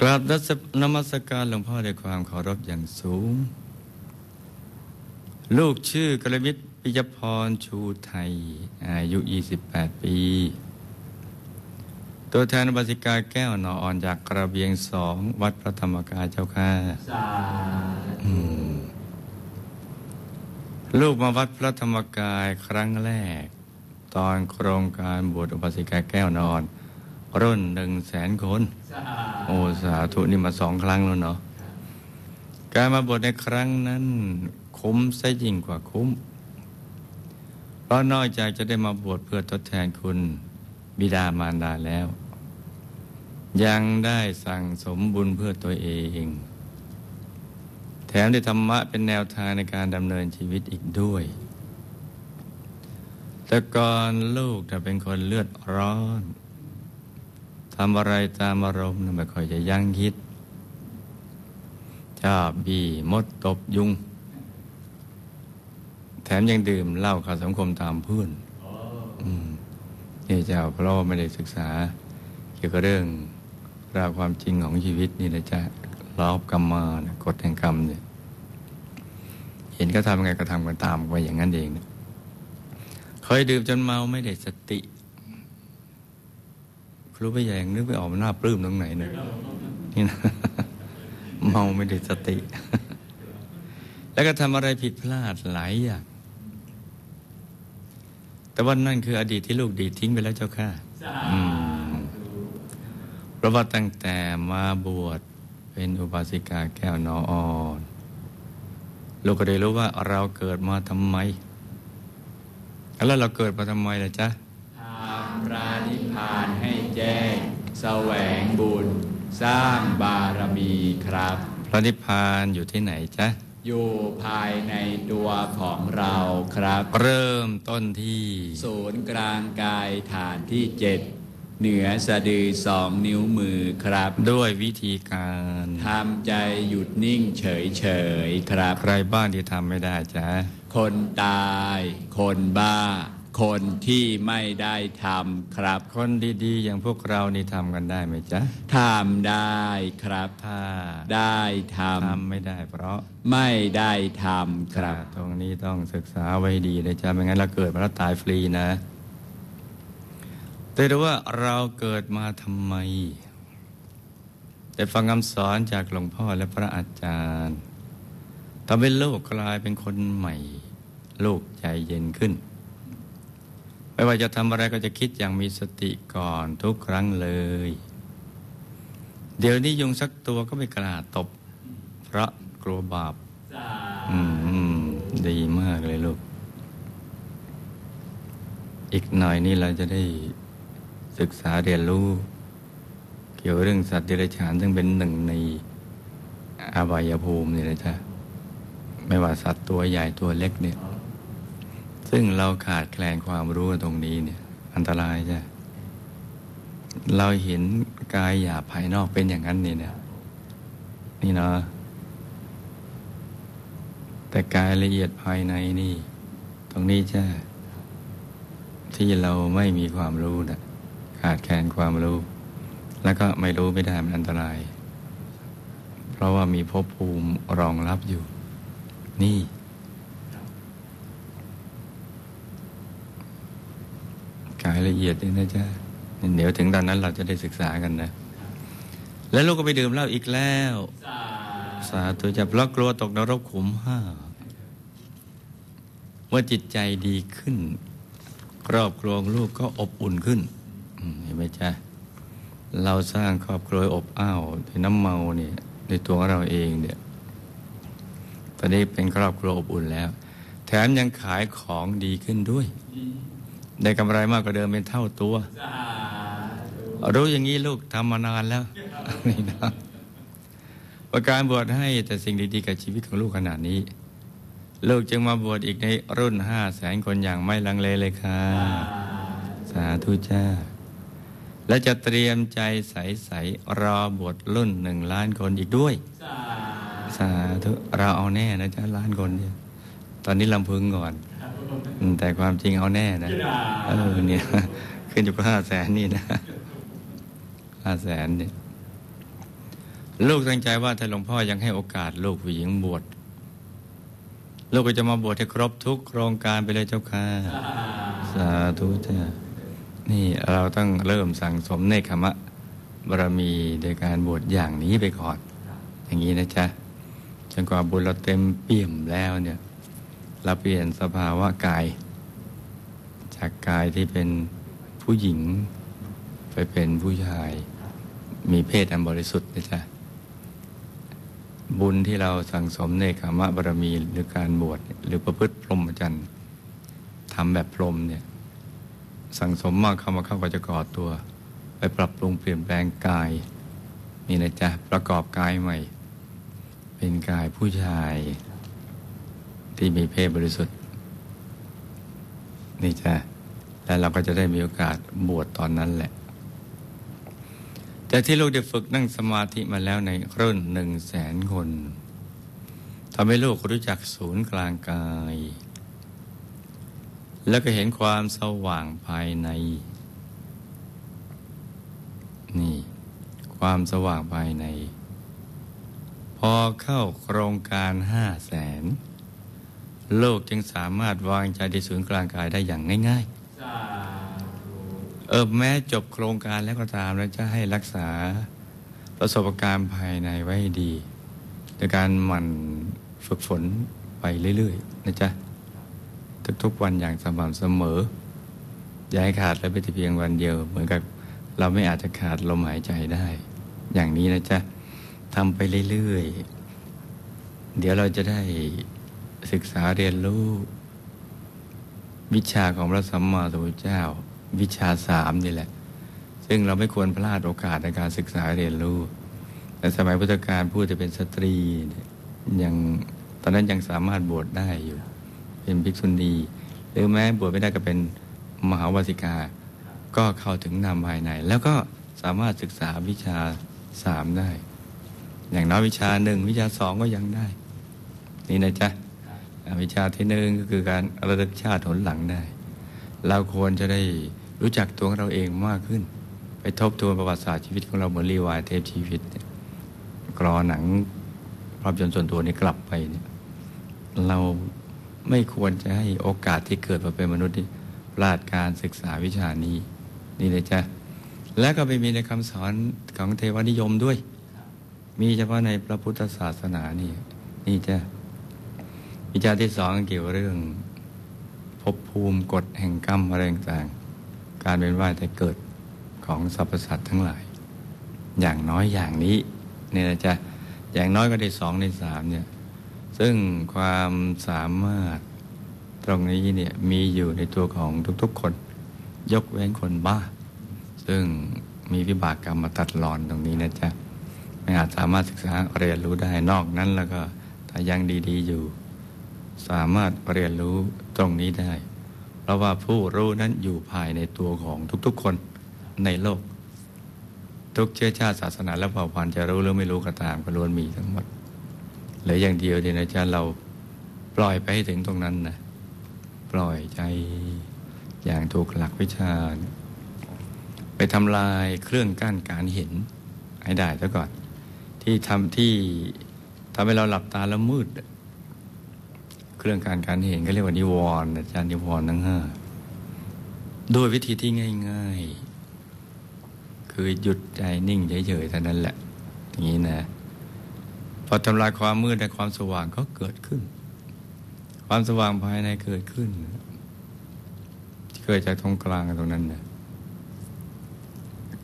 กราบนมัสการหลวงพ่อด้วยความเคารพอย่างสูง ลูกชื่อกระมิตรปิยพรชูไทย อายุ 28 ปี ตัวแทนบาสิกาแก้วนออ่อนจากกระเบียงสอง วัดพระธรรมกายเจ้าค่ะลูกมาวัดพระธรรมกายครั้งแรก ตอนโครงการบวชอุบาสิกาแก้วนอน รุ่นหนึ่งแสนคน โอ้สาธุนี่มาสองครั้งแล้วเนาะการมาบวชในครั้งนั้น คุ้มซะยิ่งกว่าคุ้ม เพราะนอกจากจะได้มาบวชเพื่อทดแทนคุณบิดามารดาแล้ว ยังได้สั่งสมบุญเพื่อตัวเอง แถมได้ธรรมะเป็นแนวทางในการดำเนินชีวิตอีกด้วย แต่ก่อนลูกจะเป็นคนเลือดร้อน ทำอะไรตามอารมณ์ไม่ค่อยจะยั้งคิด ชอบบีมดตบยุง แถมยังดื่มเหล้าขาสังคมตามเพื่อนนี่เจ้าเพราะไม่ได้ศึกษา เกี่ยวกับเรื่องราวความจริงของชีวิตนี่นะจ๊ะรอบกรรมมากฎแห่งกรรมเนี่ยเห็นก็ทำไงก็ทำกันตามไปอย่างนั้นเอง เคยดื่มจนเมาไม่ได้สติ รู้ไปแยงนึกไปออกมาหน้าปลื้มตรงไหนเนี่ยนี่นะเมาไม่ได้สติ แล้วก็ทำอะไรผิดพลาดหลายอย่างแต่ว่านั่นคืออดีตที่ลูกดีทิ้งไปแล้วเจ้าค่ะเพราะว่าตั้งแต่มาบวชเป็นอุบาสิกาแก้วนออ่อนลูกก็ได้รู้ว่าเราเกิดมาทำไม แล้วเราเกิดมาทำไมล่ะจ๊ะทำพระนิพพาน แจ้ง แสวงบุญ สร้างบารมีครับ พระนิพพานอยู่ที่ไหนจ๊ะ อยู่ภายในตัวของเราครับ เริ่มต้นที่ ศูนย์กลางกายฐานที่เจ็ดเหนือสะดือสองนิ้วมือครับ ด้วยวิธีการทำใจหยุดนิ่งเฉยเฉยครับ ใครบ้านที่ทำไม่ได้จ๊ะ คนตาย คนบ้า คนที่ไม่ได้ทำครับ คนดีๆ อย่างพวกเรานี่ทำกันได้ไหมจ๊ะทำได้ครับ ถ้าได้ทำทำไม่ได้เพราะไม่ได้ทำครับ ตรงนี้ต้องศึกษาไว้ดีเลยจ้ะไม่งั้นเราเกิดมาแล้วตายฟรีนะแต่รู้ว่าเราเกิดมาทำไม แต่ฟังคำสอนจากหลวงพ่อและพระอาจารย์ทำให้โลกกลายเป็นคนใหม่ โลกใจเย็นขึ้น ไม่ว่าจะทำอะไรก็จะคิดอย่างมีสติก่อนทุกครั้งเลย เดี๋ยวนี้ยุงสักตัวก็ไม่กล้าตบ เพราะกลัวบาปอืมดีมากเลยลูก อีกหน่อยนี่เราจะได้ศึกษาเรียนรู้ เกี่ยวเรื่องสัตว์เดรัจฉานซึ่งเป็นหนึ่งในอาบายภูมินี่นะจ๊ะไม่ว่าสัตว์ตัวใหญ่ตัวเล็กเนี่ย ซึ่งเราขาดแคลนความรู้ตรงนี้เนี่ย อันตรายจ้ะเราเห็นกายหยาภายนอกเป็นอย่างนั้นนี่เนี่ยนี่เนาะแต่กายละเอียดภายในนี่ ตรงนี้จ้ะที่เราไม่มีความรู้นะขาดแคลนความรู้ แล้วก็ไม่รู้ไม่ได้มันอันตราย เพราะว่ามีภพภูมิรองรับอยู่ นี่ กายละเอียดนี่นะจ๊ะเดี๋ยวถึงตอนนั้นเราจะได้ศึกษากันนะ แล้วลูกก็ไปดื่มเหล้าอีกแล้ว สาธุจะเพราะกลัวตกนรกขุมห้าเมื่อจิตใจดีขึ้น ครอบครัวลูกก็อบอุ่นขึ้นเห็นไหมจ๊ะเราสร้างครอบครัวอบอ้าวด้วยน้ำเมาเนี่ยในตัวเราเองเนี่ยตอนนี้เป็นครอบครัวอบอุ่นแล้ว แถมยังขายของดีขึ้นด้วย ได้กำไรมากกว่าเดิมเป็นเท่าตัว รู้อย่างนี้ลูกทำมานานแล้วนี่นะประการบวชให้แต่สิ่งดีๆกับชีวิตของลูกขนาดนี้ ลูกจึงมาบวชอีกในรุ่นห้าแสนคนอย่างไม่ลังเลเลยค่ะ สาธุจ้า และจะเตรียมใจใสๆรอบวชรุ่นหนึ่งล้านคนอีกด้วย สาธุเราเอาแน่นะจ๊ะล้านคนเนี่ยตอนนี้ลำพึงก่อน แต่ความจริงเอาแน่นะเออเนี่ยขึ้นอยู่กับห้าแสนนี่นะห้าแสนเนี่ยลูกตั้งใจว่าถ้าหลวงพ่อยังให้โอกาสลูกผู้หญิงบวชลูกก็จะมาบวชให้ครบทุกโครงการไปเลยเจ้าค่ะสาธุจ้านี่เราต้องเริ่มสั่งสมเนคขมะบารมีโดยการบวชอย่างนี้ไปก่อน อย่างนี้นะจ๊ะจนกว่าบุญเราเต็มเปี่ยมแล้วเนี่ย เราเปลี่ยนสภาวะกาย จากกายที่เป็นผู้หญิง ไปเป็นผู้ชาย มีเพศอันบริสุทธิ์นะจ๊ะบุญที่เราสั่งสมในขามะบารมีหรือการบวชหรือประพฤติพรหมจรรย์ทำแบบพรหมเนี่ย สั่งสมมากเข้ามาเข้าก็จะก่อตัว ไปปรับปรุงเปลี่ยนแปลงกายนี่นะจ๊ะประกอบกายใหม่ เป็นกายผู้ชาย ที่มีเพศบริสุทธิ์ นี่จ้ะแล้วเราก็จะได้มีโอกาสบวชตอนนั้นแหละ แต่ที่ลูกได้ฝึกนั่งสมาธิมาแล้วในรุ่นหนึ่งแสนคนทำให้ลูกรู้จักศูนย์กลางกาย แล้วก็เห็นความสว่างภายใน นี่ ความสว่างภายใน พอเข้าโครงการห้าแสน ลกจึงสามารถวางใจในศูนย์กลางกายได้อย่างง่ายๆ เออแม้จบโครงการแล้วก็ตามแล้วจะให้รักษาประสบการณ์ภายในไว้ให้ดีโดยการหมั่นฝึกฝนไปเรื่อยๆนะจ๊ะทุกๆวันอย่างสม่ำเสมอ อย่าให้ขาดแล้วไปแต่เพียงวันเดียว เหมือนกับเราไม่อาจจะขาดลมหายใจได้ อย่างนี้นะจ๊ะทำไปเรื่อยๆ เดี๋ยวเราจะได้ ศึกษาเรียนรู้ วิชาของพระสัมมาสัมพุทธเจ้า วิชาสามนี่แหละ ซึ่งเราไม่ควรพลาดโอกาสในการศึกษาเรียนรู้ แต่สมัยพุทธกาลผู้จะเป็นสตรียังตอนนั้นยังสามารถบวชได้อยู่ เป็นภิกษุณี หรือแม้บวชไม่ได้ก็เป็นมหาวสิกา ก็เข้าถึงนามภายใน แล้วก็สามารถศึกษาวิชาสามได้ อย่างน้อยวิชาหนึ่งวิชาสองก็ยังได้ นี่นะจ๊ะ วิชาที่หนึ่งก็คือการระลึกชาติหนหลังได้ เราควรจะได้รู้จักตัวของเราเองมากขึ้น ไปทบทวนประวัติศาสตร์ชีวิตของเราเหมือนรีวายเทปชีวิตกรอหนังภาพยนตร์ส่วนตัวนี้กลับไปเนี่ยเราไม่ควรจะให้โอกาสที่เกิดมาเป็นมนุษย์นี่พลาดการศึกษาวิชานี้นี่เลยจ้ะและก็ไปมีในคำสอนของเทวนิยมด้วย มีเฉพาะในพระพุทธศาสนานี่นี่จ้ะ วิชาที่สองเกี่ยวเรื่องภพภูมิกฎแห่งกรรมอะไรต่างๆการเป็นว่ายแต่เกิดของสรรพสัตว์ทั้งหลาย อย่างน้อยอย่างนี้เนี่ยนะจ๊ะอย่างน้อยก็ได้สองในสามเนี่ยซึ่งความสามารถตรงนี้เนี่ยมีอยู่ในตัวของทุกๆคน ยกเว้นคนบ้า ซึ่งมีวิบากกรรมมาตัดรอนตรงนี้นะจ๊ะไม่อาจสามารถศึกษาเรียนรู้ได้นอกนั้นแล้วก็ถ้ายังดี ๆ อยู่ สามารถเรียนรู้ตรงนี้ได้ เพราะว่าผู้รู้นั้นอยู่ภายในตัวของทุกๆคนในโลก ทุกเชื้อชาติศาสนาและเผ่าพันธุ์จะรู้หรือไม่รู้ก็ตามก็ล้วนมีทั้งหมดเหลืออย่างเดียวเดียวนะจ๊ะเราปล่อยไปให้ถึงตรงนั้นนะปล่อยใจอย่างถูกหลักวิชา ไปทำลายเครื่องกั้นการเห็นให้ได้ซะก่อน ที่ทำที่ทำให้เราหลับตาแล้วมืด เครื่องการการเห็นก็เรียกว่านิวรณ์อาจารย์นิวรณ์ทั้งห้าด้วยวิธีที่ง่าย ๆ คือหยุดใจนิ่งเฉยๆเท่านั้นแหละ อย่างนี้นะพอทำลายความมืดในความสว่างก็เกิดขึ้น ความสว่างภายในเกิดขึ้น เกิดจากตรงกลางตรงนั้นนะ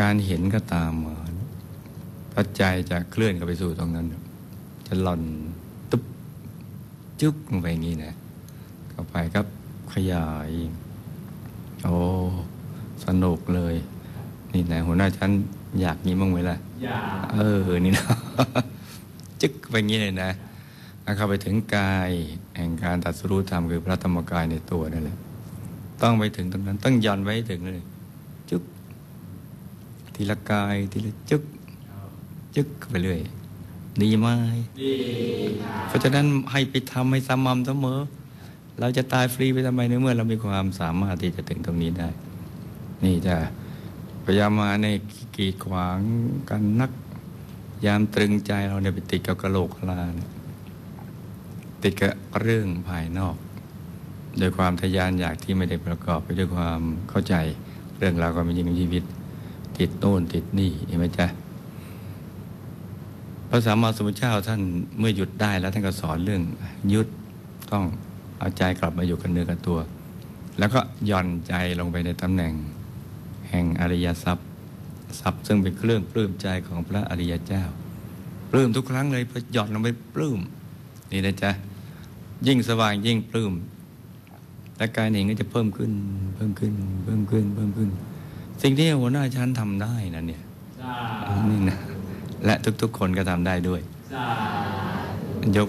การเห็นก็ตามมาปัจจัยจะเคลื่อนกันไปสู่ตรงนั้น จะหล่อน จุ๊บลงไปอย่างนี้นะเข้าไปก็ขยาย โอ้สนุกเลย นี่นะหัวหน้าฉันอยากนี้บ้างไหมล่ะอยากเออนี่นะจึ๊กไปอย่างนี้เลยนะแล้วเข้าไปถึงกายแห่งการตัดสรู้ธรรมคือพระธรรมกายในตัวนั่นแหละต้องไปถึงตรงนั้นต้องย่อนไว้ให้ถึงเลยจึ๊กทีละกายทีละจึ๊กจึ๊กเข้าไปเรื่อย ดีไหมดีเพราะฉะนั้นให้ไปทำให้สม่ำเสมอ เราจะตายฟรีไปทำไมในเมื่อ เรามีความสามารถที่จะถึงตรงนี้ได้ นี่จะพยายามมาในกีดขวางกันนัก ยามตรึงใจเราเนี่ยไปติดกับกระโหลกกะลาเนี่ยติดกับเรื่องภายนอก โดยความทะยานอยากที่ไม่ได้ประกอบไปด้วยความเข้าใจเรื่องราวความเป็นจริงของชีวิต ติดโน่นติดนี่เห็นไหมจ๊ะ พระสัมมาสัมพุทธเจ้าท่านเมื่อหยุดได้แล้วท่านก็สอนเรื่องหยุดต้องเอาใจกลับมาอยู่กับเนื้อกับตัว แล้วก็หย่อนใจลงไปในตำแหน่ง แห่งอริยทรัพย์ทรัพย์ซึ่งเป็นเครื่องปลื้มใจของพระอริยเจ้า ปลื้มทุกครั้งเลยพอหย่อนลงไปปลื้มนี่นะจ๊ะยิ่งสว่างยิ่งปลื้มและการเองก็จะเพิ่มขึ้น เพิ่มขึ้น เพิ่มขึ้น เพิ่มขึ้น สิ่งที่หัวหน้าชั้นทำได้นะเนี่ยสานี่นะ และทุกๆคนก็ทำได้ด้วยยก